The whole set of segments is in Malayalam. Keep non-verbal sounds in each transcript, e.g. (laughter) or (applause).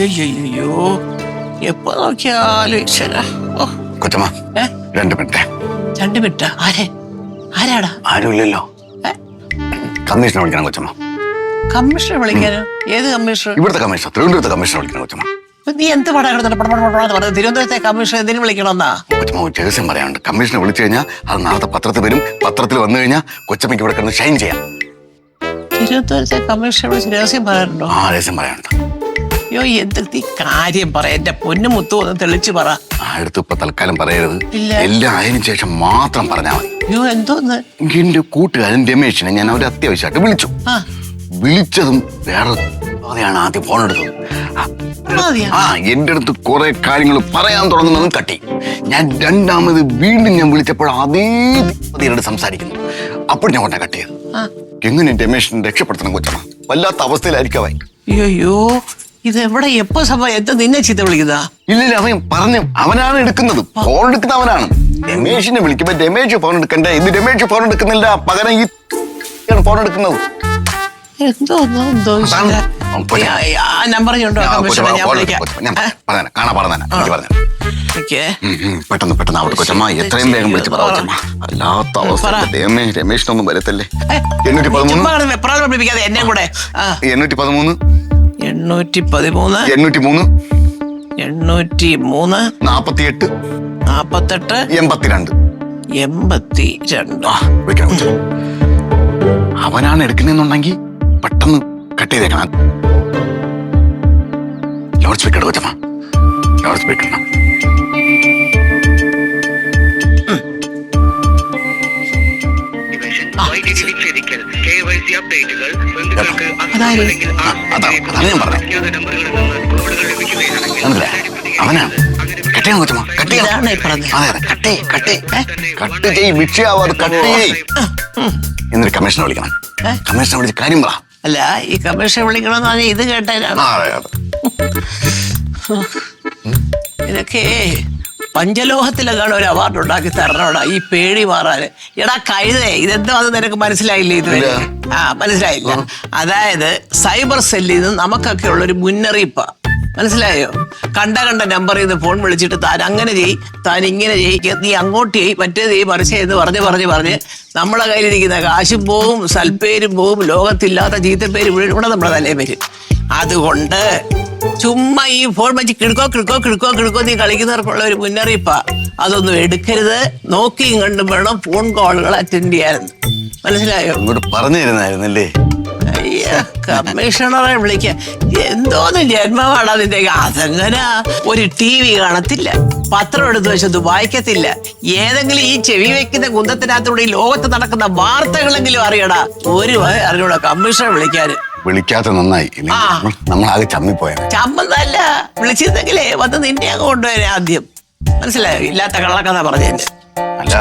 അയ്യോ എപ്പോ നോക്കിയാലും കൊച്ചമ്മ രണ്ട് മിനിറ്റ്. രണ്ട് മിനിറ്റ്? ആരെ? ആരാടാ? ആരുമില്ലല്ലോ. കമ്മീഷണർ വിളിക്കണം കൊച്ചമ്മ. കമ്മീഷണർ വിളിക്കാനോ? ഏത് കമ്മീഷണർ? ഇവിടുത്തെ കമ്മീഷണർ തിരുവനന്തപുരത്തെ കമ്മീഷണർ വിളിക്കണം കൊച്ചമ്മ. നീ എന്ത് പടാ കിടന്നിട്ട് തിരുവനന്തപുരത്തെ കമ്മീഷണർ എന്തിനു വിളിക്കണമെന്നാ? കൊച്ചമ്മ രഹസ്യം പറയാനുണ്ട്. കമ്മീഷനെ വിളിച്ചു കഴിഞ്ഞാൽ അത് നാളത്തെ പത്രത്തിൽ വരും. പത്രത്തിൽ വന്നു കഴിഞ്ഞാൽ കൊച്ചമ്മയ്ക്ക് ഇവിടെ കിടന്ന് ഷൈൻ ചെയ്യാം. തിരുവനന്തപുരത്തെ കമ്മീഷണർ വിളിച്ച് രഹസ്യം പറയാനുണ്ടോ? ആ രഹസ്യം പറയാനുണ്ട്. അയ്യോ എന്ത് നീ കാര്യം പറ. എന്റെ പൊന്നു മുത്തു ഒന്ന് തെളിച്ചു പറ. അടുത്ത് ഇപ്പൊ തൽക്കാലം പറയരുത്. ഇല്ല. എല്ലാം അതിനു ശേഷം മാത്രം പറഞ്ഞാൽ മതി. അയ്യോ എന്തോന്ന്? എന്റെ കൂട്ടുകാരൻ രമേശിനെ ഞാൻ അവരെ അത്യാവശ്യമായിട്ട് വിളിച്ചു. ആ. വിളിച്ചതും വേറെ അതെയാണ് ആദ്യം ഫോൺ എടുത്തത്. ആ? ആ എന്റെ അടുത്ത് കുറെ കാര്യങ്ങൾ പറയാൻ തുടങ്ങുന്നതും കട്ടി ഞാൻ രണ്ടാമത് വീണ്ടും ഞാൻ വിളിച്ചപ്പോൾ അതേ അതിനോട് സംസാരിക്കുന്നു. അപ്പോൾ ഞാൻ കൊണ്ട കട്ട് ചെയ്തു. ആ. എങ്ങനെ രമേശിനെ രക്ഷപ്പെടുത്തണം കൊച്ചമ്മ? വല്ലാത്ത അവസ്ഥയിലായിരിക്കവായി അയ്യോ. ഇത് എവിടെ എപ്പോ സംഭവം എന്താ നിന്നെ ചീത്ത വിളിക്കുന്നതാ? ഇല്ലില്ല അവൻ പറഞ്ഞു. അവനാണ് എടുക്കുന്നത്. ഫോൺ എടുക്കുന്ന അവനാണ്. രമേശിനെ വിളിക്കുമ്പോ രമേശ് ഫോൺ എടുക്കണ്ടേ? ഇത് രമേശ് ഫോൺ എടുക്കുന്നില്ല. പകരം ഈ ഫോൺ എടുക്കുന്നത്. എന്തോ. ആ നമ്പർ ആ, കൊച്ചമ്മ, ഞാൻ ഫോൺ വിളിക്കാം. കൊച്ചമ്മ. ഞാൻ എനിക്ക് പറഞ്ഞേനെ. ഓക്കേ. ഉം, ഉം, പെട്ടെന്ന് പെട്ടെന്ന് അവിടെ കൊച്ചമ്മ. എത്രയും വേഗം വിളിച്ച് പറ കൊച്ചമ്മ. അല്ലാത്ത അവസ്ഥ. പറ. ദൈവമേ രമേശിനൊന്നും വരത്തല്ലേ? ഏ, എണ്ണൂറ്റി പതിമൂന്ന്. ചുമ്മാ കിടന്ന് വെപ്രാളം പഠിപ്പിക്കാതെ എന്നെ കൂടെ. ആ. എണ്ണൂറ്റി പതിമൂന്ന്. എണ്ണൂറ്റി പതിമൂന്ന് എണ്ണൂറ്റി മൂന്ന് എണ്ണൂറ്റി മൂന്ന് നാപ്പത്തി എട്ട് നാപ്പത്തെട്ട്. എൺപത്തിരണ്ട്. എൺപത്തി രണ്ട് ആ. അവനാണ് എടുക്കുന്നെന്നുണ്ടെങ്കിൽ പെട്ടെന്ന് കട്ട് ചെയ്തേക്കണം. ലൗഡ് സ്പീക്കർ കൊച്ചമ്മ. ലൗഡ് സ്പീക്കർ വൈദ്യുതി വിച്ഛേദിക്കൽ കെ വൈ സി അപ്ഡേറ്റുകൾ ബന്ധുക്കൾക്ക് നമ്പറുകളിൽ നിന്ന് കോളുകൾ എന്നൊരു കമ്മീഷനെ വിളിക്കണം. കമ്മീഷൻ കമ്മീഷനെ വിളിച്ച് കാര്യം പറ. അല്ല ഈ കമ്മീഷൻ വിളിക്കണമെന്ന് പറഞ്ഞാൽ ഇത് കേട്ടാലാണ് ഇതൊക്കെ പഞ്ചലോഹത്തിലെങ്ങാണ് ഒരു അവാർഡ് ഉണ്ടാക്കി തരണോടാ ഈ പേടി മാറാൻ. എടാ കഴുതേ ഇതെന്തോ അത് നിനക്ക് മനസ്സിലായില്ലേ ഇത് ആ മനസ്സിലായില്ല. അതായത് സൈബർ സെല്ലിൽ നിന്ന് നമുക്കൊക്കെ ഉള്ള ഒരു മുന്നറിയിപ്പാ. മനസ്സിലായോ? കണ്ട കണ്ട നമ്പറിൽ നിന്ന് ഫോൺ വിളിച്ചിട്ട് താൻ അങ്ങനെ ചെയ് താൻ ഇങ്ങനെ ചെയ്യിക്ക നീ അങ്ങോട്ട് ചെയ് മറ്റേ ചെയ് മറിച്ച് എന്ന് പറഞ്ഞ് പറഞ്ഞ് പറഞ്ഞ് നമ്മളെ കയ്യിലിരിക്കുന്ന കാശും പോവും സൽപ്പേരും പോവും ലോകത്തില്ലാത്ത ചീത്തപ്പേര് വീഴുകൂടെ നമ്മളെ തലേ പേര്. അതുകൊണ്ട് ചുമ്മാ ഈ ഫോൺ വെച്ച് കിടക്കോ കിടക്കോ കിടക്കോ കിടക്കോ നീ കളിക്കുന്നവർക്കുള്ള ഒരു മുന്നറിയിപ്പാ. അതൊന്നും എടുക്കരുത്. നോക്കിയും കണ്ടും വേണം ഫോൺ കോളുകൾ അറ്റൻഡ് ചെയ്യാറുണ്ട് മനസ്സിലായോ? ഇങ്ങോട്ട് പറഞ്ഞു തരുന്നായിരുന്നല്ലേ കമ്മീഷണറെ വിളിക്ക. എന്തോന്ന് ജന്മമാണ് നിന്റെ അതെങ്ങനെ ഒരു ടി വി കാണത്തില്ല. പത്രം എടുത്ത് വെച്ചത് വായിക്കത്തില്ല. ഏതെങ്കിലും ഈ ചെവി വെക്കുന്ന കുന്തത്തിനകത്തൂടെ ഈ ലോകത്ത് നടക്കുന്ന വാർത്തകളെങ്കിലും അറിയടാ. ഒരു അറിഞ്ഞൂടെ കമ്മീഷണർ വിളിക്കാന്. വിളിക്കാത്ത നന്നായി. നമ്മളാകെ ചമ്മിപ്പോയത് ചമ്മന്നല്ല വിളിച്ചിരുന്നെങ്കിലേ വന്ന് നിന്നെ അങ്ങ് കൊണ്ടുവരാൻ ആദ്യം. മനസ്സിലായോ? ഇല്ലാത്ത കള്ളക്കഥ പറഞ്ഞതിന്റെ അല്ല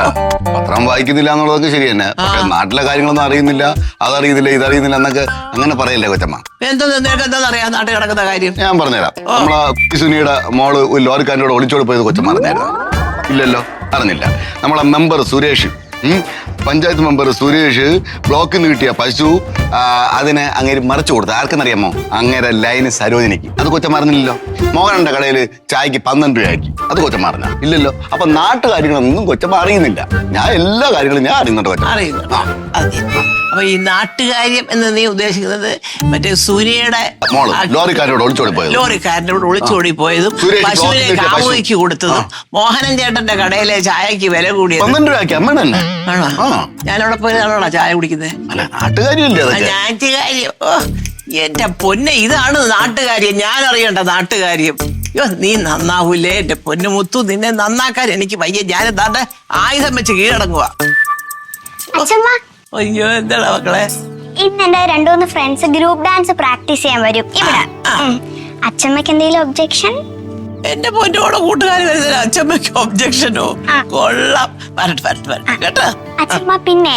പത്രം വായിക്കുന്നില്ല എന്നുള്ളതൊക്കെ ശരി തന്നെ. പക്ഷെ നാട്ടിലെ കാര്യങ്ങളൊന്നും അറിയുന്നില്ല അതറിയുന്നില്ല ഇതറിയുന്നില്ല എന്നൊക്കെ അങ്ങനെ പറയല്ലേ കൊച്ചമ്മ? എന്തോ നിനക്ക് എന്താ അറിയാം നാട്ടിൽ കിടക്കുന്ന കാര്യം. ഞാൻ പറഞ്ഞുതരാം. നമ്മളെ സുനിയുടെ മോൾ ലോറിക്കാരനോട് ഒളിച്ചോട് പോയത് കൊച്ചമ്മ അറിഞ്ഞായിരുന്നു? ഇല്ലല്ലോ അറിഞ്ഞില്ല. നമ്മളെ മെമ്പർ സുരേഷ്. പഞ്ചായത്ത് മെമ്പർ സുരേഷ് ബ്ലോക്കിൽ നിന്ന് കിട്ടിയ പശു അതിനെ അങ്ങേര് മറിച്ചു കൊടുത്തു. ആർക്കെന്നറിയാമോ? അങ്ങേരെ ലൈന് സരോജിനിക്ക്. അത് കൊച്ച മറന്നില്ലല്ലോ. മോഹനന്റെ കടയിൽ ചായക്ക് പന്ത്രണ്ട് രൂപയാക്കി. അത് കൊച്ച മറന്ന. ഇല്ലല്ലോ. അപ്പൊ നാട്ടുകാര്യങ്ങളൊന്നും കൊച്ചമ്മ അറിയുന്നില്ല. ഞാൻ എല്ലാ കാര്യങ്ങളും ഞാൻ അറിയുന്നുണ്ട് കൊച്ചമ്മ അറിയുന്നു അപ്പൊ ഈ നാട്ടുകാര്യം എന്ന് നീ ഉദ്ദേശിക്കുന്നത് മറ്റേ സൂര്യയുടെ മോൾ ലോറിക്കാരനോട് ഒളിച്ചോടി പോയത്. ലോറിക്കാരനോട് ഒളിച്ചോടി പോയതും സുരേഷ് പശുവിനെ പശു. കാമുകിക്ക് കൊടുത്തതും മോഹനൻ ചേട്ടന്റെ കടയിലെ ചായക്ക് വില കൂടിയതും. പന്ത്രണ്ട് രൂപയ്ക്ക് അമ്മ തന്നെ. ആണോ? ആ. ഞാനവിടെ പോയതാണോടാ ചായ കുടിക്കുന്നത്? അല്ല നാട്ടുകാരിയല്ലേ അതൊക്കെ? നാട്ടുകാര്യം ഓ എന്റെ പൊന്നെ ഇതാണ് നാട്ടുകാര്യം. ഞാൻ അറിയണ്ട നാട്ടുകാര്യം. അയ്യോ നീ നന്നാവൂലേ? എന്റെ പൊന്നു മുത്തു നിന്നെ നന്നാക്കാൻ എനിക്ക് വയ്യ. ഞാൻ എന്താണ്ട് ആയുധം വെച്ച് കീഴടങ്ങുക അച്ഛമ്മ അയ്യോ എന്താടാ മക്കളെ? ഇന്ന് എന്റെ രണ്ടു മൂന്ന് ഫ്രണ്ട്സ് ഗ്രൂപ്പ് ഡാൻസ് പ്രാക്ടീസ് ചെയ്യാൻ വരും. ഇവിടെ. അച്ഛമ്മക്ക് എന്തെങ്കിലും ഒബ്ജെക്ഷൻ എന്റെ പൊന്നോടെ കൂട്ടുകാർ വരുന്ന അച്ഛമ്മക്ക് ഒബ്ജക്ഷനോ. കൊള്ളാം. വരട്ടെ വരട്ടെ വരട്ടെ. കേട്ടോ? അച്ഛമ്മ പിന്നെ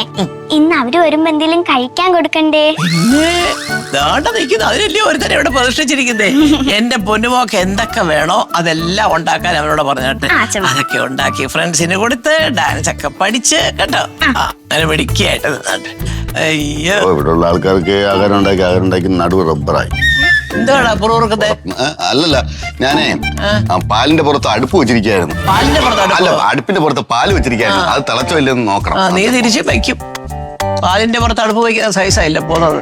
ഇന്ന് അവർ വരുമ്പോ എന്തെങ്കിലും കഴിക്കാൻ കൊടുക്കണ്ടേ? ദാണ്ട നിൽക്കുന്നു. അതിനല്ലേ ഒരുത്തനെ ഇവിടെ പ്രതിഷ്ഠിച്ചിരിക്കുന്നേ? (laughs) എന്റെ പൊന്നുമോക്ക് എന്തൊക്കെ വേണോ അതെല്ലാം ഉണ്ടാക്കാൻ അവരോട് പറഞ്ഞിട്ട്. അതൊക്കെ ഉണ്ടാക്കി ഫ്രണ്ട്സിന് കൊടുത്ത് ഡാൻസ് ഒക്കെ പഠിച്ച് കേട്ടോ. അങ്ങനെ പിടിക്കായിട്ട് അയ്യോ. ഇവിടെ ഇവിടെയുള്ള ആൾക്കാർക്ക് ആഹാരം ഉണ്ടാക്കി ആഹാരം ഉണ്ടാക്കി നടുവ് റബ്ബറായി എന്താണ് അല്ലല്ല ഞാനേ പാലിന്റെ പുറത്ത് അടുപ്പ് വെച്ചിരിക്കായിരുന്നു പാലിന്റെ പുറത്ത് അല്ല അടുപ്പിന്റെ പുറത്ത് പാൽ വെച്ചിരിക്കായിരുന്നു അത് തിളച്ചോ ഇല്ലെന്ന് ആ നോക്കണം. നീ തിരിച്ച് വയ്ക്കും പാലിന്റെ പുറത്ത് അടുപ്പ് വയ്ക്കുന്ന സൈസായില്ല പോന്നത്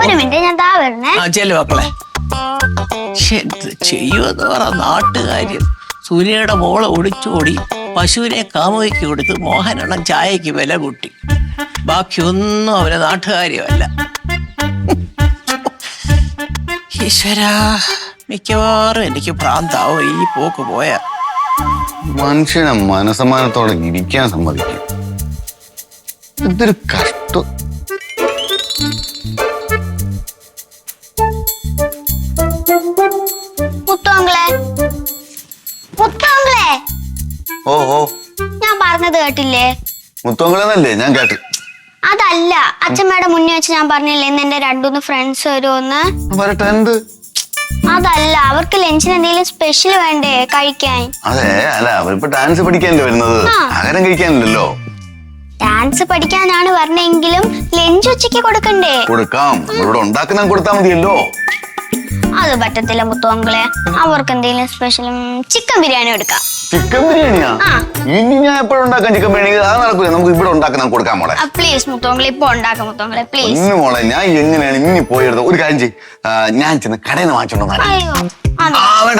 ഒരു മിനിറ്റ് ഞാൻ വരണേ ചെല്ലു മക്കളെ. ചെയ്യുമെന്ന് പറ നാട്ടുകാര്യം സൂര്യയുടെ മോളെ ഒളിച്ചോടി പശുവിനെ കാമുകയ്ക്ക് കൊടുത്ത് മോഹനണം ചായക്ക് വില കൂട്ടി. ബാക്കിയൊന്നും അവരെ നാട്ടുകാര്യമല്ല ഈശ്വരാ മിക്കവാറും എനിക്ക് ഭ്രാന്താവും. ഈ പോക്ക് പോയ. മനുഷ്യനെ മനസമാനത്തോടെ ഇരിക്കാൻ സമ്മതിക്കും. ഇതൊരു കഷ്ട. ഓ ഓ. ഞാൻ പറഞ്ഞത് കേട്ടില്ലേ? മുത്തോങ്കളെന്നല്ലേ ഞാൻ കേട്ട് അച്ഛമ്മയുടെ മുന്നേ വെച്ച് ഞാൻ പറഞ്ഞില്ലേ ഇന്ന് എന്റെ രണ്ടുമൂന്ന് ഫ്രണ്ട്സ് വരുമെന്ന് വരട്ടെ എന്ത്? അതല്ല അവർക്ക് ലഞ്ചിന് എന്തെങ്കിലും സ്പെഷ്യൽ വേണ്ടേ കഴിക്കാൻ? അതെ അല്ല അവരിപ്പോ ഡാൻസ് പഠിക്കാനല്ലേ വരുന്നത്? അങ്ങനെ ആഹാരം കഴിക്കാനില്ലല്ലോ. ഡാൻസ് പഠിക്കാനാണ് വരണെങ്കിലും ലഞ്ച് ഉച്ചയ്ക്ക് കൊടുക്കണ്ടേ? കൊടുക്കാം. നമ്മളിവിടെ ഉണ്ടാക്കുന്ന കൊടുത്താൽ മതിയല്ലോ. അത് പറ്റത്തില്ല മുത്തുവങ്കളെ അവർക്ക് എന്തെങ്കിലും സ്പെഷ്യൽ ചിക്കൻ ബിരിയാണി എടുക്കാം. ചിക്കൻ ബിരിയാണിയാ? ഇനി ഞാൻ എപ്പോഴും ഉണ്ടാക്കാൻ ചിക്കൻ ബിരിയാണി? അത് നടക്കൂല. നമുക്ക് ഇവിടെ ഉണ്ടാക്കാൻ കൊടുക്കാം മോളെ. പ്ലീസ് മുത്തോങ്കളെ ഇപ്പൊ ഉണ്ടാക്കാം മുത്തോങ്കളെ പ്ലീസ് ഇന്ന് മോളെ ഞാൻ എങ്ങനെയാണ് ഇനി പോയി എടുത്തത്? ഒരു കാര്യം ചെയ്യ്. ഞാൻ ചെന്ന് കടയിൽ നിന്ന് വാങ്ങിച്ചോണ്ടോ വേണ്ട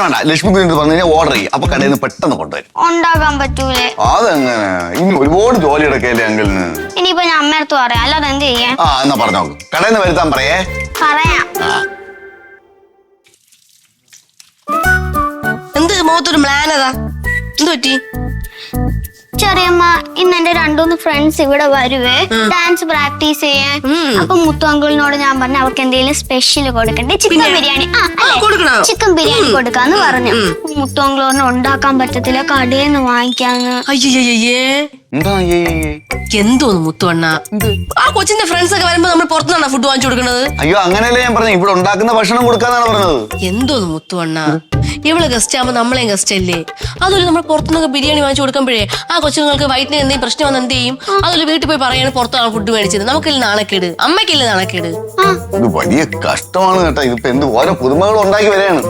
വേണ്ട. ലക്ഷ്മി കുഞ്ഞിട്ട് പറഞ്ഞു കഴിഞ്ഞാൽ ഓർഡർ ചെയ്യും. അപ്പൊ കടയിൽ നിന്ന് പെട്ടെന്ന് കൊണ്ടുവരും. ഉണ്ടാക്കാൻ പറ്റൂലേ? അതെങ്ങനെ? ഇനി ഒരുപാട് ജോലി എടുക്കല്ലേ അങ്കിളിന്? ഇനിയിപ്പോ ഞാൻ അമ്മയടുത്ത് പറയാം. അല്ലാതെ എന്ത് ചെയ്യാൻ? ആ എന്നാ പറഞ്ഞോ കടയിൽ നിന്ന് വരുത്താൻ പറയേ. പറയാം. എന്ത് മുഖത്തൊരു മ്ലാനതാ എന്ത് പറ്റി? ചെറിയമ്മ ഇന്ന് എന്റെ രണ്ടുമൂന്ന് ഫ്രണ്ട്സ് ഇവിടെ വരുവേ. ഡാൻസ് പ്രാക്ടീസ് ചെയ്യാൻ. അപ്പൊ മുത്തു അങ്കിളിനോട് ഞാൻ പറഞ്ഞു അവർക്ക് എന്തെങ്കിലും സ്പെഷ്യൽ കൊടുക്കണ്ടേ? ചിക്കൻ ബിരിയാണി. ചിക്കൻ ബിരിയാണി കൊടുക്കാന്ന് പറഞ്ഞു. മുത്തു ഉണ്ടാക്കാൻ പറ്റത്തില്ല കടയിൽ നിന്ന് വാങ്ങിക്കാന്ന് എന്തോന്ന് മുത്തുവണ്ണ ആ കൊച്ചിന്റെ ഫ്രണ്ട്സ് ഒക്കെ വരുമ്പോ നമ്മൾ പുറത്തുനിന്നാണ് ഫുഡ് വാങ്ങിച്ചു കൊടുക്കുന്നത്? അയ്യോ അങ്ങനെയല്ലേ ഞാൻ പറഞ്ഞു ഇവിടെ ഉണ്ടാക്കുന്ന ഭക്ഷണം കൊടുക്കാന്നാണ് പറഞ്ഞത്. എന്തോന്ന് മുത്തുവണ്ണ ഇവൾ ഗസ്റ്റ് ആവുമ്പോ നമ്മളെയും ഗസ്റ്റ് അല്ലേ? അതൊരു നമ്മൾ പുറത്തുനിന്നൊക്കെ ബിരിയാണി വാങ്ങിച്ചു കൊടുക്കുമ്പോഴേ ആ കൊച്ചുങ്ങൾക്ക് വയറ്റിന് എന്തെങ്കിലും പ്രശ്നം വന്ന് എന്ത് ചെയ്യും? അതൊരു വീട്ടിൽ പോയി പറയാണ് പുറത്താണ് ഫുഡ് മേടിച്ചത്. നമുക്കില്ല നാണക്കേട്. അമ്മയ്ക്കില്ല നാണക്കേട്. ഇത് വലിയ കഷ്ടമാണ് കേട്ടാ. ഇതിപ്പോ എന്ത് ഓരോ പുതുമകൾ ഉണ്ടാക്കി വരെയാണ്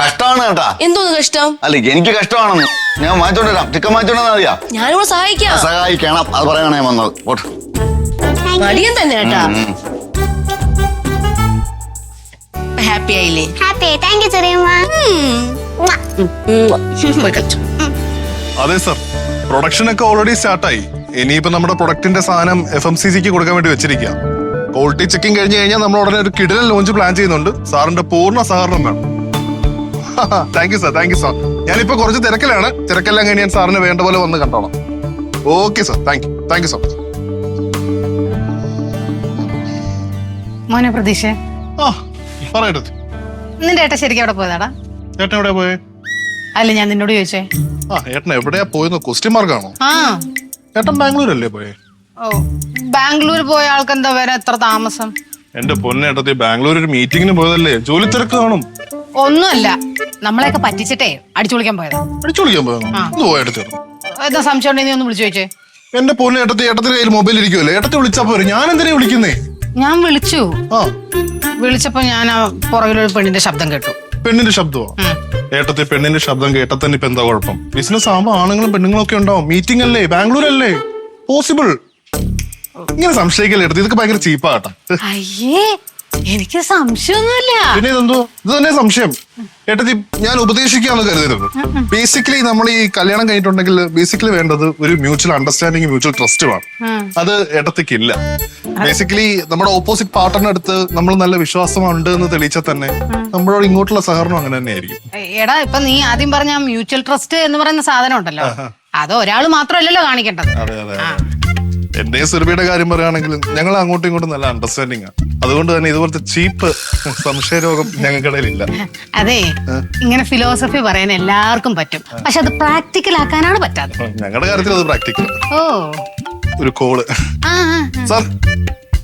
കഷ്ടമാണ് കേട്ടാ. എന്തോന്ന് കഷ്ടം? അല്ല എനിക്ക് കഷ്ടമാണെന്ന്. ഞാൻ മാറ്റോണ്ടാ ചിക്കൻ അറിയാ ഞാനിവിടെ സഹായിക്കാം. സഹായിക്കണം. അത് പറയാനാണ് ഞാൻ വന്നത് പോട്ടെ. മടിയൻ തന്നെ കേട്ടാ. ഹാപ്പി ആയില്ലേ? ഹാപ്പി താങ്ക് യു ചെറിയമ്മ. അതെ സർ പ്രൊഡക്ഷൻ ഒക്കെ ഓൾറെഡി സ്റ്റാർട്ടായി ഇനിയിപ്പോ നമ്മുടെ പ്രൊഡക്റ്റിന്റെ സാധനം എഫ് എം സി സിക്ക് കൊടുക്കാൻ വേണ്ടി വെച്ചിരിക്കുക ക്വാളിറ്റി ചെക്കിംഗ് കഴിഞ്ഞ് കഴിഞ്ഞാൽ നമ്മൾ ഉടനെ ഒരു കിടിലൻ ലോഞ്ച് പ്ലാൻ ചെയ്യുന്നുണ്ട്. സാറിന്റെ പൂർണ സഹകരണം വേണം. Thank you sir thank you sir ഞാനിപ്പോ കുറച്ച് തിരക്കിലാണ്. തിരക്കെല്ലാം കഴിഞ്ഞ് ഞാൻ സാറിന് വേണ്ട പോലെ വന്ന് കണ്ടോളാം. Okay sir thank you thank you so much മോനെ പ്രതീക്ഷ. ആ പറയട്ടെ നിന്റെ ഏട്ട ശരിക്കും അവിടെ പോയതാടാ? ഏട്ടൻ എവിടെയാ പോയേ? അല്ല ഞാൻ നിന്നോട് ചോദിച്ചേ. ആ ഏട്ടൻ എവിടെയാ പോയെന്ന് ക്വസ്റ്റ്യൻ മാർക്കാണോ ആ. ഏട്ടൻ ബാംഗ്ലൂരല്ലേ പോയേ? ഓ ബാംഗ്ലൂർ പോയ ആൾക്ക് എന്താ വരെ എത്ര താമസം? എന്റെ പൊന്നേട്ടത്തി ബാംഗ്ലൂർ ഒരു മീറ്റിംഗിന് പോയതല്ലേ? ജോലി തിരക്ക് കാണും. ഒന്നുമല്ല. നമ്മളെയൊക്കെ പറ്റിച്ചിട്ടേ അടിച്ചു വിളിക്കാൻ പോയത്? അടിച്ചു വിളിക്കാൻ പോയോ ഒന്ന് പോയെടുത്തു എന്താ സംശയം ഉണ്ടെങ്കിൽ നീ ഒന്ന് വിളിച്ചു ചോദിച്ചേ. എന്റെ പൊന്നു ഏട്ടത്തി ഏട്ടത്തിന്റെ കയ്യിൽ മൊബൈൽ ഇരിക്കുമല്ലേ ഏട്ടത്തി വിളിച്ചാ പോരെ? ഞാൻ എന്തിനാ വിളിക്കുന്നേ? ഞാൻ വിളിച്ചു. വിളിച്ചപ്പോ ഞാൻ പുറകിലൊരു പെണ്ണിന്റെ ശബ്ദം കേട്ടു. പെണ്ണിന്റെ ശബ്ദമോ? ഏട്ടത്തി പെണ്ണിന്റെ ശബ്ദം കേട്ടാ തന്നെ ഇപ്പൊ എന്താ കുഴപ്പം? ബിസിനസ് ആകുമ്പോ ആണുങ്ങളും പെണ്ണുങ്ങളും ഒക്കെ ഉണ്ടാവും. മീറ്റിംഗ് അല്ലേ? ബാംഗ്ലൂർ അല്ലേ പോസിബിൾ ഇങ്ങനെ സംശയിക്കല്ലേ എടുത്ത് ഇതൊക്കെ ഭയങ്കര ചീപ്പാട്ടാ അയ്യേ എനിക്ക് സംശയമൊന്നുമില്ല. പിന്നെ ഇതെന്തോ? ഇത് തന്നെ സംശയം. ഏട്ടത്തി ഞാൻ ഉപദേശിക്കാന്ന് കരുതരുത്. ബേസിക്കലി നമ്മൾ ഈ കല്യാണം കഴിഞ്ഞിട്ടുണ്ടെങ്കിൽ ബേസിക്കലി വേണ്ടത് ഒരു മ്യൂച്വൽ അണ്ടർസ്റ്റാൻഡിങ് മ്യൂച്വൽ ട്രസ്റ്റ് ട്രസ്റ്റുമാണ് അത് ഏട്ടത്തിക്ക് ഇല്ല ബേസിക്കലി നമ്മുടെ ഓപ്പോസിറ്റ് പാർട്ടറിന് അടുത്ത് നമ്മൾ നല്ല വിശ്വാസമുണ്ട് എന്ന് തെളിയിച്ചാൽ തന്നെ നമ്മളോട് ഇങ്ങോട്ടുള്ള സഹകരണം അങ്ങനെ തന്നെ ആയിരിക്കും. എടാ ഇപ്പൊ നീ ആദ്യം പറഞ്ഞ മ്യൂച്വൽ ട്രസ്റ്റ് എന്ന് പറയുന്ന സാധനം ഉണ്ടല്ലോ. അത് ഒരാൾ മാത്രമല്ലല്ലോ കാണിക്കേണ്ടത്. അതെ സുരഭിയുടെ കാര്യം പറയുകയാണെങ്കിൽ ഞങ്ങൾ അങ്ങോട്ടും ഇങ്ങോട്ടും നല്ല അണ്ടർസ്റ്റാൻഡിങ് ആണ് അതുകൊണ്ട് തന്നെ ഇതുപോലത്തെ ചീപ്പ് സംശയരോഗം ഞങ്ങൾക്കിടയിലില്ല. അതെ ഇങ്ങനെ ഫിലോസഫി പറയാൻ എല്ലാവർക്കും പറ്റും. പക്ഷെ അത് പ്രാക്ടിക്കൽ ആക്കാനാണ് പറ്റാത്തത്. ഞങ്ങളുടെ കാര്യത്തിൽ അത് പ്രാക്ടിക്കൽ ഓ. ഒരു കോൾ. സാർ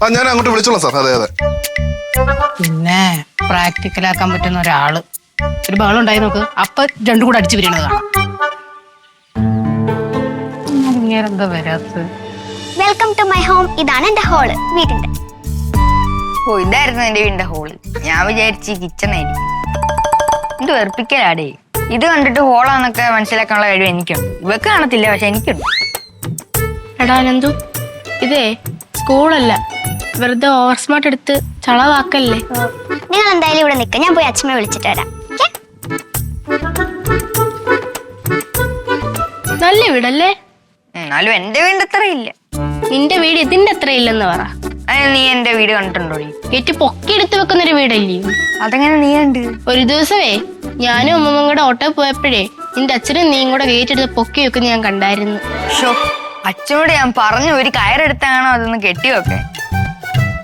ആ ഞാൻ അങ്ങോട്ട് വിളിച്ചോളാം സാർ അതെ അതെ. പിന്നെ പ്രാക്ടിക്കൽ ആക്കാൻ പറ്റുന്ന ഒരാൾ. ഒരു ബഹളം ഉണ്ടായി നോക്ക്. അപ്പൊ രണ്ടും കൂടെ അടിച്ചു പിരിയണത് കാണാം. ഇങ്ങനെന്താ വരാത്തത്? വെൽക്കം ടു മൈ ഹോം ഇതാണ് എന്റെ ഹോൾ വീടിന്റെ ഓ ഇതായിരുന്നു എന്റെ വീടിന്റെ ഹോൾ ഞാൻ വിചാരിച്ച് കിച്ചൺ ആയിരിക്കും. ഇത് വെറുപ്പിക്കലാടേ. ഇത് കണ്ടിട്ട് ഹോളാന്നൊക്കെ മനസ്സിലാക്കാനുള്ള കഴിവ് എനിക്കുണ്ട്. ഇവക്ക് കാണത്തില്ല പക്ഷെ എനിക്കുണ്ട്. എടാ നന്ദു ഇതേ സ്കൂളല്ല. വെറുതെ ഓവർ സ്മാർട്ട് എടുത്ത് ചളവാക്കല്ലേ? നിങ്ങൾ എന്തായാലും ഇവിടെ നിൽക്കുക ഞാൻ പോയി അച്ഛനെ വിളിച്ചിട്ട് വരാം. നല്ല വീടല്ലേ? എന്നാലും എന്റെ വീണ്ടത്രയില്ല ഇല്ല. നിന്റെ വീട് ഇതിന്റെ അത്ര ഇല്ലെന്ന് പറ. നീ എന്റെ വീട് കണ്ടിട്ടുണ്ടോ ഏറ്റു പൊക്കി എടുത്തു വെക്കുന്ന ഒരു വീടല്ലേ അതെങ്ങനെ നീ കണ്ട് ഒരു ദിവസമേ ഞാനും അമ്മമ്മ കൂടെ ഓട്ടോ പോയപ്പോഴേ നിന്റെ അച്ഛനും നീയും കൂടെ ഗേറ്റെടുത്ത് പൊക്കി വെക്കുന്ന ഞാൻ കണ്ടായിരുന്നു. ഷോ അച്ഛനോട് ഞാൻ പറഞ്ഞു ഒരു കയറെടുത്താണോ അതൊന്ന് കെട്ടിവെക്കെ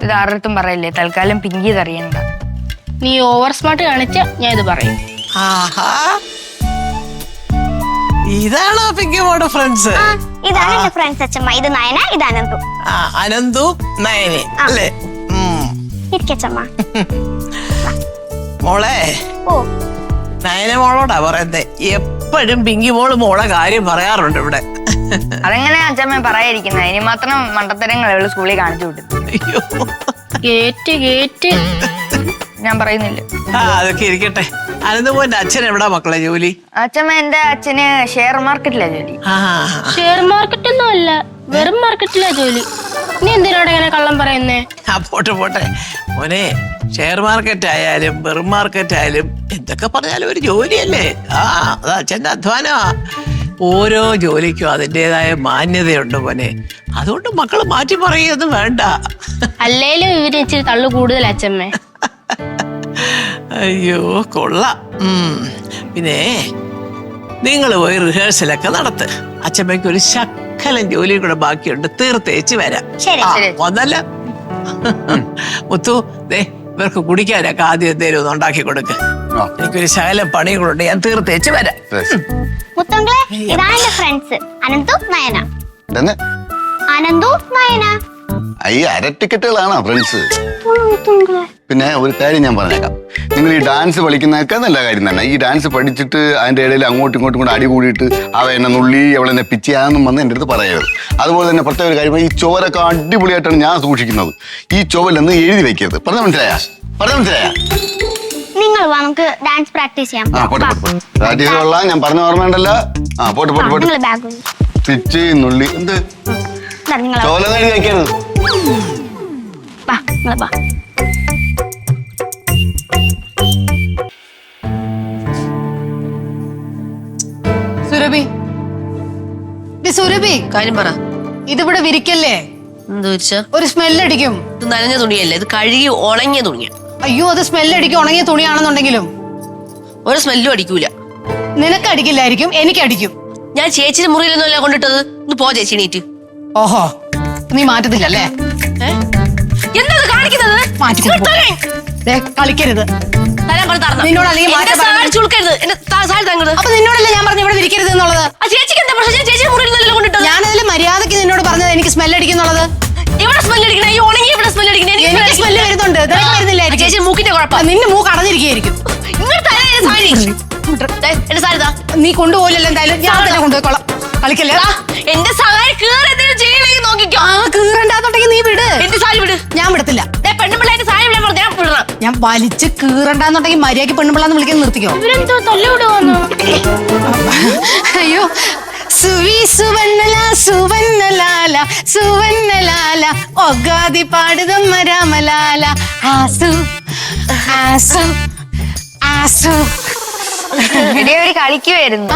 ഇത് ആരുടെ പറയില്ലേ തൽക്കാലം പിങ്കി ഇതറിയണ്ട നീ ഓവർ സ്മാർട്ട് കാണിച്ച ഞാൻ ഇത് പറയും. ആഹാ. ഇതാണോ പിങ്കിമോടെ ഫ്രണ്ട്സ് ഇതാണ് എന്റെ ഫ്രണ്ട്സ് അച്ഛമ്മ. ഇത് നയന ഇത് അനന്തു. ആ അനന്തു നയനെ അല്ലേ. ഇരിക്കച്ചമ്മ മോളെ ഓ. നയന മോളോടാ പറയുന്നത് എപ്പോഴും പിങ്കി മോൾ മോളെ കാര്യം പറയാറുണ്ട് ഇവിടെ. അതെങ്ങനെ അച്ഛമ്മ പറയാതിരിക്കുന്നത് ഇനി മാത്രം മണ്ടത്തരങ്ങൾ സ്കൂളിൽ കാണിച്ചു വിട്ടു അയ്യോ. കേറ്റ് ഗേറ്റ് ഞാൻ പറയുന്നില്ല. ആ അതൊക്കെ ഇരിക്കട്ടെ. അനന്തമോന്റെ അച്ഛൻ എവിടാ മക്കളെ ജോലി? അച്ഛമ്മ എന്റെ അച്ഛന് ഷെയർ മാർക്കറ്റിലാ ജോലി. ആ ഷെയർ മാർക്കറ്റ് ഒന്നും അല്ല വെറും മാർക്കറ്റിലാ ജോലി. നീ എന്തിനോട് ഇങ്ങനെ കള്ളം പറയുന്നേ? ആ പോട്ടെ പോട്ടെ. മോനെ ഷെയർ മാർക്കറ്റ് ആയാലും വെറും മാർക്കറ്റ് ആയാലും എന്തൊക്കെ പറഞ്ഞാലും ഒരു ജോലിയല്ലേ? ആ അത് അച്ഛന്റെ അധ്വാനമാ. ഓരോ ജോലിക്കും അതിന്റെതായ മാന്യതയുണ്ട് മോനെ. അതുകൊണ്ട് മക്കൾ മാറ്റി പറയുന്നത് വേണ്ട. അല്ലേലും ഇവർ ഇച്ചിരി തള്ളു കൂടുതൽ അച്ഛമ്മേ. (laughs) അയ്യോ കൊള്ളാം. പിന്നെ നിങ്ങൾ പോയി റിഹേഴ്സലൊക്കെ നടത്ത്. അച്ഛമ്മയ്ക്ക് ഒരു ശക്കലം ജോലിയും കൂടെ ബാക്കിയുണ്ട്. തീർത്തേച്ച് വരാം. ശരി, ശരി. വന്നല്ല. മുത്തു ദേ ഇവർക്ക് കുടിക്കാനൊക്കെ ആദ്യം എന്തേലും ഒന്ന് ഉണ്ടാക്കി കൊടുക്ക. എനിക്കൊരു ശകലം പണികളുണ്ട് ഞാൻ തീർത്തേച്ച് വരാം. ശരി. മുത്തങ്ങളെ ഇതാണ് ഫ്രണ്ട്സ് അനന്തു നയന. അനന്തു നയന. ഈ അര ടിക്കറ്റുകളാണോ ഫ്രണ്ട്സ് പിന്നെ ഒരു കാര്യം ഞാൻ പറഞ്ഞേക്കാം. നിങ്ങൾ ഈ ഡാൻസ് പഠിക്കുന്നതൊക്കെ നല്ല കാര്യം തന്നെ. ഈ ഡാൻസ് പഠിച്ചിട്ട് അതിന്റെ ഇടയിൽ അങ്ങോട്ടും ഇങ്ങോട്ടും കൂടെ അടി കൂടിയിട്ട് അവ എന്നെ നുള്ളി അവളെ എന്നെ പിച്ചിയാന്നും വന്ന് എന്റെ അടുത്ത് പറയരുത്. അതുപോലെ തന്നെ പ്രത്യേക ഒരു കാര്യം ഈ ചോരൊക്കെ അടിപൊളിയായിട്ടാണ് ഞാൻ സൂക്ഷിക്കുന്നത്. ഈ ചോവലെന്ന് എഴുതി വെക്കരുത്. പറഞ്ഞ മനസ്സിലായ? പറഞ്ഞ മനസ്സിലായ? നിങ്ങൾ വാ നമുക്ക് ഡാൻസ് പ്രാക്ടീസ് ചെയ്യാം. ആ പോട്ടെ പോട്ടെ പോട്ടെ. പ്രാക്ടീസ് കൊള്ളാം ഞാൻ പറഞ്ഞ ഓർമ്മയുണ്ടല്ലോ ആ പോട്ട് പോട്ട് പോട്ടെ. പിച്ചി നുള്ളി എന്ത്? ചോലെന്ന് എഴുതി വെക്കരുത് വാ നിങ്ങൾ വാ സുരഭി. ഡി സുരഭി. കാര്യം പറ. ഇതിവിടെ വിരിക്കല്ലേ? ഒരു സ്മെല്ലടിക്കും. ഇത് നനഞ്ഞ തുണിയല്ലേ? ഇത് കഴുകി ഉണങ്ങിയ തുണിയാ. അയ്യോ അത് സ്മെല്ലടിക്കും ഉണങ്ങിയ തുണിയാണെന്നുണ്ടെങ്കിലും. ഒരു സ്മെല്ലും അടിക്കൂല. നിനക്ക് അടിക്കില്ലായിരിക്കും എനിക്ക് അടിക്കും ഞാൻ ചേച്ചിയുടെ മുറിയിലൊന്നുമല്ല കൊണ്ടിട്ടത്. ഒന്ന് പോ ചേച്ചി നീറ്റ് ഓഹോ നീ മാറ്റത്തില്ലല്ലേ? ഇത് കാണിക്കുന്നത്? മാറ്റി പോ. ദേ, കളിക്കരുത്. തരാൻ പറഞ്ഞ് തരണം. നിന്നോട് അല്ലെങ്കിൽ എന്റെ മാറ്റാൻ സാരി ചുളുക്കരുത്. എന്റെ താ- സാരി തങ്ങരുത് അപ്പൊ നിന്നോടല്ലേ ഞാൻ പറഞ്ഞു ഇവിടെ വിരിക്കരുത് എന്നുള്ളത്? ആ ചേച്ചിക്ക് എന്താ പ്രശ്നം? ഞാൻ ചേച്ചിയുടെ മുറിയിലൊന്നുമല്ല കൊണ്ടിട്ടത്? ഞാനതിൽ മര്യാദയ്ക്ക് നിന്നോട് പറഞ്ഞത് എനിക്ക് സ്മെൽ അടിക്കുന്നുള്ളത്. ഇവിടെ സ്മെൽ അടിക്കണേ. ഈ ഉണങ്ങി ഇവിടെ സ്മെൽ അടിക്കണേ. എനിക്ക് സ്മെൽ വരുന്നുണ്ട്. നിനക്ക് വരുന്നില്ലായിരിക്കും. ചേച്ചി മൂക്കിന്റെ കുഴപ്പം. നിന്റെ മൂക്ക് അടഞ്ഞിരിക്കുകയായിരിക്കും. ഇങ്ങോട്ട് തരാം എന്റെ സാരി. ദേ, എന്റെ സാരി താ നീ കൊണ്ടുപോയില്ലല്ലോ എന്തായാലും? ഞാൻ തന്നെ കൊണ്ടുപോയിക്കോളാം കളിക്കല്ലേ? എന്റെ സാരി കീറി എന്തെങ്കിലും ചെയ്യണമെങ്കിൽ നോക്കിക്കോ. ആ കീറണ്ടാന്നുണ്ടെങ്കിൽ നീ വിട്. എന്റെ സാരി വിട്? ഞാൻ വിടത്തില്ല. ദേ, പെണ്ണുപിള്ളേന്റെ സാരി വിടാൻ പറഞ്ഞു ഞാൻ വിടണം ഞാൻ വലിച്ച് കീറണ്ടാന്നുണ്ടെങ്കിൽ മര്യാദയ്ക്ക് പെണ്ണുപിള്ളാന്ന് വിളിക്കാൻ നിർത്തിക്കോ. ഇവരെന്തോ തല്ലുവിടുവന്നു അയ്യോ. സുവി സുവന്നല സുവന്നലാല സുവന്നലാല ഒഗാതി പാടുതമ്മ രാമലാല. ആസു ആസു ആസു. കളിക്കുമായിരുന്നു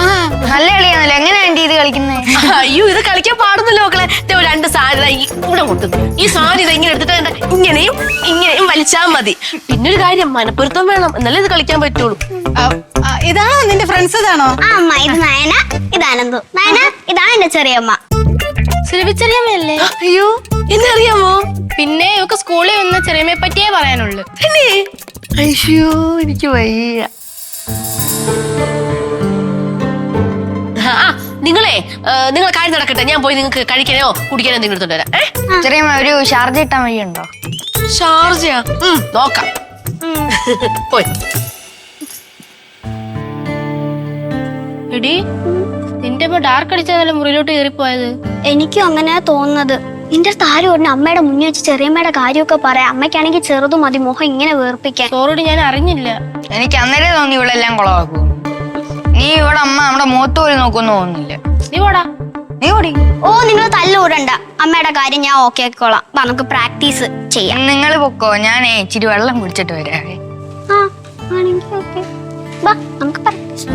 നല്ല കളിയാണല്ലോ. എങ്ങനെ ആന്റി ഇത് കളിക്കുന്നത് അയ്യോ ഇത് കളിക്കാൻ പാടുന്നല്ലോ മക്കളെ. ദേ, രണ്ട് സാരി കൂടെ ഇവിടെ കൊട്ടുന്നു ഈ സാരി ഇത് ഇങ്ങനെ എടുത്തിട്ട് ഇങ്ങനെയും ഇങ്ങനെയും വലിച്ചാൽ മതി. പിന്നൊരു ഒരു കാര്യം മനപ്പൊരുത്തം വേണം. എന്നാലേ ഇത് കളിക്കാൻ പറ്റുള്ളൂ. ഇതാണോ നിന്റെ ഫ്രണ്ട്സ് ഇതാണോ? അമ്മ ഇത് നയന ഇതാനന്ദു നയന ഇതാണ് എന്റെ ചെറിയമ്മ. ചെറിയമ്മയല്ലേ? അയ്യോ. എന്നറിയാമോ? പിന്നെ ഇവക്ക് സ്കൂളിൽ വന്ന ചെറിയമ്മയെ പറ്റിയേ പറയാനുള്ളൂ. അയ്യോ എനിക്ക് വയ്യ. നിങ്ങളെ നിങ്ങൾ നിങ്ങളെ കാര്യം നടക്കട്ടെ. ഞാൻ പോയി നിങ്ങൾക്ക് കഴിക്കാനോ കുടിക്കാനോ എന്തെങ്കിലും എടുത്തോണ്ട് വരാം. ഏ? ചെറിയ ഒരു ഷാർജ ഇട്ടാൻ വഴിയുണ്ടോ? ഷാർജയാ? ഉം, നോക്കാം. പോയി. എടി നിന്റെ അമ്മ ഡാർക്ക് അടിച്ചാന്നല്ലേ മുറിയിലോട്ട് കയറിപ്പോയത്? എനിക്കും അങ്ങനെ തോന്നുന്നത്. നിന്റെ താരം ഉടനെ അമ്മയുടെ മുന്നിൽ വെച്ച് ചെറിയമ്മയുടെ കാര്യമൊക്കെ പറയാം. അമ്മയ്ക്കാണെങ്കിൽ ചെറുതും മതി മുഖം ഇങ്ങനെ വേർപ്പിക്കാൻ. സോറിടി ഞാൻ അറിഞ്ഞില്ല. എനിക്ക് അന്നേരം തോന്നി ഇവളെല്ലാം എല്ലാം കുളമാക്കൂ നീ ഇവിടെ അമ്മ നമ്മുടെ മുഖത്ത് പോലും തോന്നുന്നില്ല. നീ പോടാ. നീ ഓടി ഓ നിങ്ങൾ തല്ലൂടണ്ട അമ്മയുടെ കാര്യം ഞാൻ ഓക്കെ ആക്കിക്കോളാം. വാ, നമുക്ക് പ്രാക്ടീസ് ചെയ്യാം. നിങ്ങൾ പൊക്കോ. ഞാൻ ഇച്ചിരി വെള്ളം കുടിച്ചിട്ട് വരാവേ. ആ ആണെങ്കിൽ ഓക്കെ വാ നമുക്ക് പ്രാക്ടീസ്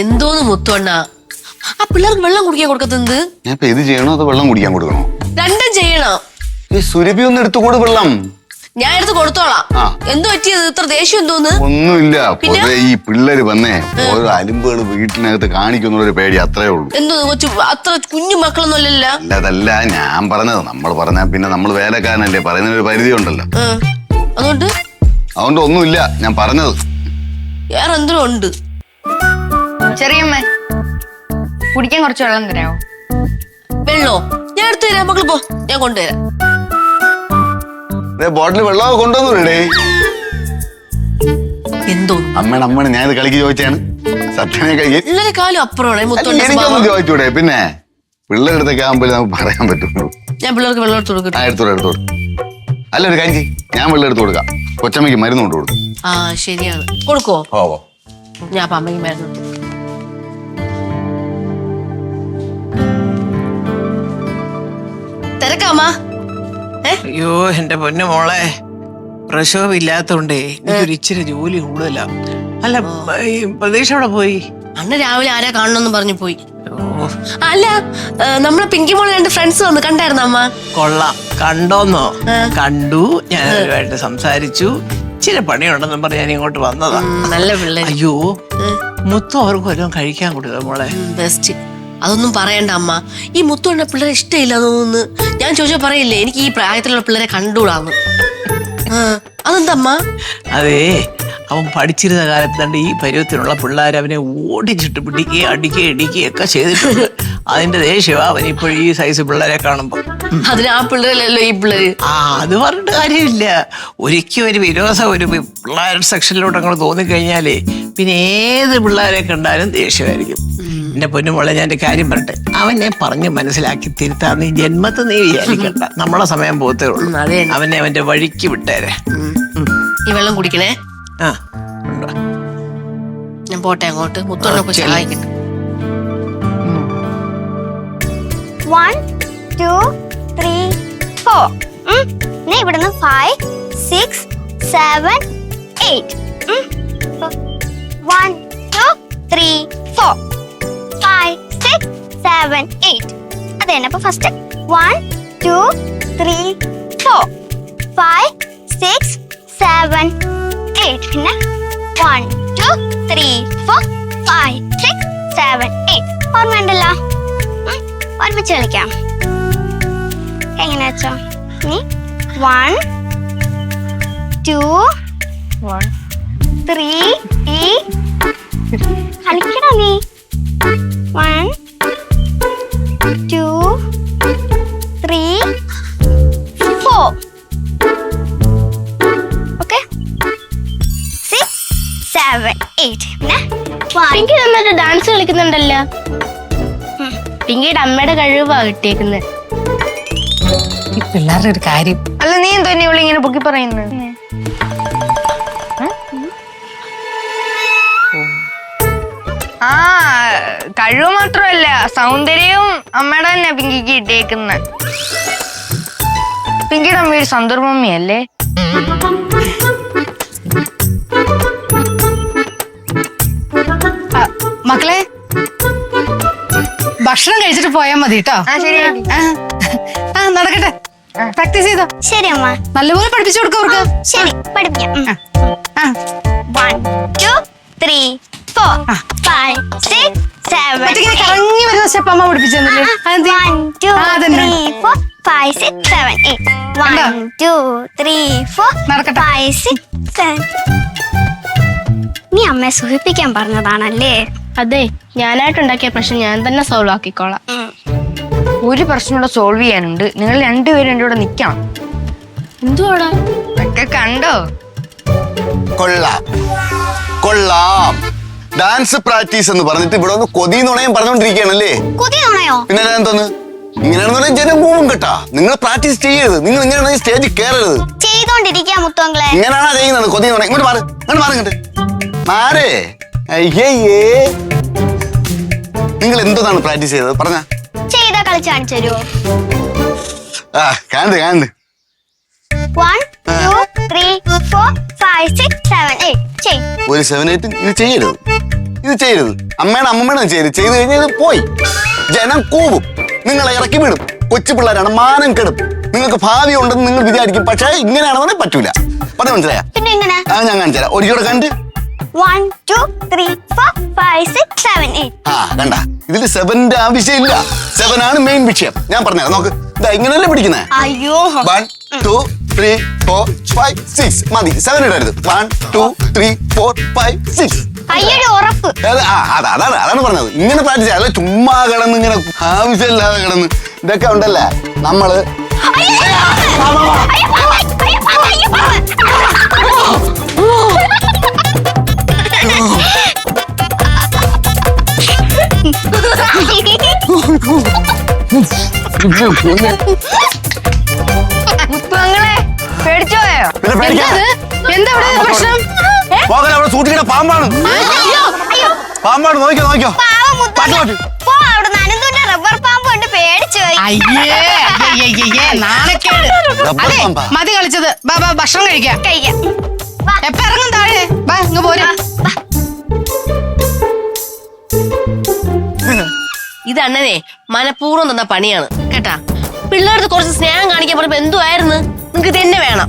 എന്തോന്ന് മുത്തണ്ണ ആ പിള്ളേർക്ക് വെള്ളം കുടിക്കാൻ കൊടുക്കുന്നത് ഞാൻ ഇപ്പൊ ഇത് ചെയ്യണോ അതോ വെള്ളം കുടിക്കാൻ കൊടുക്കണോ? രണ്ടും ചെയ്യണം. ഈ സുരഭി ഒന്ന് എടുത്തു കൂടെ വെള്ളം. ഞാൻ എടുത്ത് കൊടുത്തോളാം. എന്തു പറ്റിയത്? ഇത്ര ദേഷ്യം എന്തോന്ന്? ഒന്നുമില്ല. പൊതുവെ ഈ പിള്ളേര് വന്നേ ഓരോ അലിമ്പുകൾ വീട്ടിനകത്ത് കാണിക്കുന്നുള്ളൊരു പേടി അത്രേ ഉള്ളൂ. എന്തോ കൊച്ചു അത്ര കുഞ്ഞു മക്കളൊന്നും അല്ലല്ല? അല്ലതല്ല ഞാൻ പറഞ്ഞത് നമ്മൾ പറഞ്ഞ പിന്നെ നമ്മൾ വേലക്കാരനല്ലേ പറയുന്ന ഒരു പരിധി ഉണ്ടല്ലോ. അതുകൊണ്ട്? അതുകൊണ്ട് ഒന്നുമില്ല ഞാൻ പറഞ്ഞത്. വേറെ എന്തോ ഉണ്ട്. ചെറിയമ്മ കുടിക്കാൻ കുറച്ച് വെള്ളം തരാമോ വെള്ളോ? ഞാൻ എടുത്തു തരാം മക്കൾ പോ. ഞാൻ കൊണ്ടുവരാം. ബോട്ടിൽ വെള്ളമൊക്കെ കൊണ്ടുവന്നില്ലേ എന്തോ? അമ്മയുടെ അമ്മേ ഞാൻ ഇത് കളിക്ക് ചോദിച്ചാണ് സത്യനെ കളിക്ക്. ഇന്നലെ കാലം അപ്പുറമാണ് എനിക്കൊന്നും ചോദിച്ചൂടെ? പിന്നെ പിള്ളേരുടെ അടുത്തൊക്കെ ആകുമ്പോൾ നമുക്ക് പറയാൻ പറ്റുള്ളൂ. ഞാൻ പിള്ളേർക്ക് വെള്ളം എടുത്ത് ആ കൊടുക്കട്ടെ എടുത്തോട് എടുത്തോട് അല്ല ഒരു കാഞ്ചി ഞാൻ വെള്ളം എടുത്ത് കൊടുക്കാം. കൊച്ചമ്മയ്ക്ക് മരുന്ന് കൊണ്ട് കൊടുക്കും ആ ശരിയാണ്. കൊടുക്കോ ഓ ഓ. ഞാൻ അപ്പൊ അമ്മയ്ക്ക് മരുന്ന് കൊടുത്തു. ഏ? അയ്യോ എന്റെ പൊന്നു മോളെ. പ്രസവമില്ലാത്തോണ്ടേ എനിക്കൊരു ഇച്ചിരി ജോലി കൂടുതലാ. അല്ല ഈ പ്രതീക്ഷ അവിടെ പോയി? അന്ന് രാവിലെ ആരാ കാണണമെന്ന് പറഞ്ഞു പോയി. അല്ല നമ്മളെ പിങ്കി മോളെ രണ്ട് ഫ്രണ്ട്സ് വന്നു കണ്ടായിരുന്നു അമ്മ? കൊള്ളാം. കണ്ടോന്നോ? കണ്ടു. ഞാൻ അവരുമായിട്ട് സംസാരിച്ചു. ഇച്ചിരി പണിയുണ്ടെന്നും പറഞ്ഞ് ഞാൻ ഇങ്ങോട്ട് വന്നതാ. നല്ല പിള്ളേ അയ്യോ മുത്തും അവർക്ക് വല്ലതും കഴിക്കാൻ കൊടുക്കുക മോളെ? ബെസ്റ്റ് അതൊന്നും പറയണ്ട അമ്മ. ഈ മുത്തുണ്ട പിള്ളേരെ ഇഷ്ടമില്ല തോന്നുന്നു. ഞാൻ ചോദിച്ചാൽ പറയില്ലേ എനിക്ക് ഈ പ്രായത്തിലുള്ള പിള്ളേരെ കണ്ടുകൂടാന്ന്. ആ, അതെന്താ അമ്മ? അതേ അവൻ പഠിച്ചിരുന്ന കാലത്ത് ഈ പരുവത്തിനുള്ള പിള്ളേർ അവനെ ഓടിച്ചിട്ട് പിടിക്കുകയും അടിക്കുകയും ഇടിക്കുകയും ഒക്കെ ചെയ്തിട്ടുണ്ട്. അതിന്റെ ദേഷ്യമാ അവൻ ഇപ്പോഴും ഈ സൈസ് പിള്ളേരെ കാണുമ്പോ. അതിന് ആ പിള്ളേരല്ലോ ഈ പിള്ളേര്. ആ അത് പറഞ്ഞിട്ട് കാര്യമില്ല. ഒരിക്കലും ഒരു വിരോധം ഒരു പിള്ളേരുടെ സെക്ഷനിലോട്ട് അങ്ങോട്ട് തോന്നിക്കഴിഞ്ഞാലേ പിന്നെ ഏത് പിള്ളേരെ കണ്ടാലും ദേഷ്യമായിരിക്കും. എന്റെ പൊന്നുമോളെ ഞാൻ ഒരു കാര്യം പറഞ്ഞിട്ട് അവനെ പറഞ്ഞ് മനസ്സിലാക്കി തിരുത്താൻ നീ ജന്മത്ത് നീ വിചാരിക്കണ്ട. നമ്മളെ സമയം പോത്തേ ഉള്ളൂ. ഉം, അതെ. അവനെ അവന്റെ വഴിക്ക് വിട്ടേരെ. ഈ വെള്ളം കുടിക്കണേ? ആ ഉണ്ടോ? ഞാൻ പോട്ടെ അങ്ങോട്ട്. മുത്തോണ്ടൊക്കെ പോയി ചെല്ല്. സഹായിക്കട്ടെ വൺ ടു ത്രീ ഫോർ നീ ഇവിടുന്ന് five six seven eight one two three four six seven eight അത് തന്നെ അപ്പൊ first one two three four five six seven eight പിന്നെ one two three four five six seven eight ഓർമ്മയുണ്ടല്ലോ ഉം, ഒരുമിച്ച് കളിക്കാം. എങ്ങനെ വെച്ചോ? ഇനി വൺ ടു ത്രീ കളിക്കണോ നീ? One two three four okay six seven eight പിന്നെ പിങ്കി നന്നായിട്ട് ഡാൻസ് കളിക്കുന്നുണ്ടല്ലോ. പിങ്കിയുടെ അമ്മയുടെ കഴിവാ കിട്ടിയേക്കുന്നത് ഈ പിള്ളേരുടെ ഒരു കാര്യം. അല്ല നീ എന്തോ ഇവിടെ ഇങ്ങനെ പൊക്കി പറയുന്നത് ആ കഴിവ് മാത്രമല്ല സൗന്ദര്യവും അമ്മയുടെ തന്നെ പിങ്കിക്ക് ഇട്ടേക്കുന്ന പിങ്കിയുടെ അമ്മ ഒരു സന്ദർഭമ്മയല്ലേ മക്കളെ ഭക്ഷണം കഴിച്ചിട്ട് പോയാൽ മതി കേട്ടോ ആ ശരി ആ ആ, നടക്കട്ടെ. പ്രാക്ടീസ് ചെയ്തോ? ശരി അമ്മ. നല്ലപോലെ പഠിപ്പിച്ചു കൊടുക്ക അവർക്ക്. ശരി പഠിപ്പിക്കാം. One three, four, five, six, seven, മറ്റിങ്ങനെ. കറങ്ങി വരുന്ന സ്റ്റെപ്പ് അമ്മ. നീ അമ്മയെ സുഖിപ്പിക്കാൻ പറഞ്ഞതാണല്ലേ? അതെ ഞാനായിട്ടുണ്ടാക്കിയ പ്രശ്നം ഞാൻ തന്നെ സോൾവ് ആക്കിക്കോളാം. ഒരു പ്രശ്നം കൂടെ സോൾവ് ചെയ്യാനുണ്ട്. നിങ്ങൾ രണ്ടുപേരും എന്റെ കൂടെ നിൽക്കണം എന്തുവാടാ? ഒക്കെ കണ്ടോ? കൊള്ളാം. കൊള്ളാം. ഡാൻസ് പ്രാക്ടീസ് എന്ന് പറഞ്ഞിട്ട് ഇവിടെ ഒന്ന് കൊതി നുണയും പറഞ്ഞോണ്ടിരിക്കുകയാണല്ലേ? കൊതിയാണോ പിന്നെ ഞാൻ എന്തോന്ന്? ഇങ്ങനെയാണെന്ന് പറഞ്ഞാൽ ജനം മൂവും കേട്ടാ. നിങ്ങൾ പ്രാക്ടീസ് ചെയ്യരുത്. നിങ്ങൾ ഇങ്ങനെയാണെങ്കിൽ സ്റ്റേജിൽ കയറരുത് ചെയ്തോണ്ടിരിക്കാ മുത്തുവങ്ങളെ. ഇങ്ങനെയാണോ ചെയ്യുന്നത്. കൊതി നുണ ഇങ്ങോട്ട് മാറ്. ഇങ്ങോട്ട് മാറ് ഇങ്ങോട്ട്. മാറേ. അയ്യേ നിങ്ങൾ എന്തോന്നാണ് പ്രാക്ടീസ് ചെയ്തത്? പറഞ്ഞ. ചെയ്താ കളിച്ച് കാണിച്ചു തരുമോ ആ കാണുന്നത് കാണുന്നത് one two three four five six seven eight ചെയ് ഒരു സെവൻ എയ്റ്റ് ഇത് ചെയ്യരുത്. ഇത് ചെയ്യരുത്. അമ്മയുടെ അമ്മമ്മയുടെ ചെയ്ത് ചെയ്ത് കഴിഞ്ഞാൽ ഇത് പോയി. ജനം കൂവും. നിങ്ങളെ ഇറക്കി വിടും. കൊച്ചു പിള്ളേരാണ് മാനം കെടും. നിങ്ങൾക്ക് ഭാവി ഉണ്ടെന്ന് നിങ്ങൾ വിചാരിക്കും. പക്ഷേ ഇങ്ങനെയാണെന്ന് പറ്റൂല. പറഞ്ഞ മനസ്സിലായ? പിന്നെ എങ്ങനെ? ആ ഞാൻ കാണിച്ചു തരാം ഒരിക്കലും കണ്ട്. One two three four five six seven eight ആ കണ്ട. ഇതിൽ സെവന്റെ ആവശ്യമില്ല. സെവൻ ആണ് മെയിൻ വിഷയം. ഞാൻ പറഞ്ഞുതരാം. നോക്ക്. ഇതാ ഇങ്ങനെയല്ലേ പിടിക്കുന്നേ? അയ്യോ. One two three four five six മതി. സെവൻ ഇടരുത്. One two three four five six അയ്യൊരു ഉറപ്പ്. അത് ആ അതാ അതാണ് അതാണ് പറഞ്ഞത്. ഇങ്ങനെ പ്രാക്ടീസ് അല്ല ചുമ്മാ കിടന്ന് ഇങ്ങനെ ആവശ്യമില്ലാതെ കിടന്ന്. ഇതൊക്കെ ഉണ്ടല്ലേ? നമ്മൾ (laughs) (laughs) (laughs) എന്താ ഇവിടെ പ്രശ്നം? പോകല അവിടെ സൂക്ഷിക്കണ പാമ്പാണ്. പാമ്പാണ് നോക്കിയോ നോക്കിയോ. പാവം മുത്തശ്ശി. പാട്ട് പാട്ട്. പോ അവിടുന്ന് അനന്തുന്റെ റബ്ബർ പാമ്പ് കൊണ്ട് പേടിച്ചു പോയി. അയ്യേ അയ്യേ, അയ്യേ, നാണക്കേട്. റബ്ബർ അതെ പാമ്പാ? മതി കളിച്ചത്. ബാ ബാ ഭക്ഷണം കഴിക്കാം. കഴിക്കാം. വാ, എപ്പ ഇറങ്ങും താഴെ? ബാ ഇങ്ങ് പോരാ. വാ. ഇത് അണ്ണനെ മനഃപൂർവം തന്ന പണിയാണ്. കേട്ടാ പിള്ളേർക്ക് കുറച്ച് സ്നേഹം കാണിക്കാൻ പറയുമ്പോ എന്തുമായിരുന്നു നിങ്ങക്ക് തന്നെ വേണം.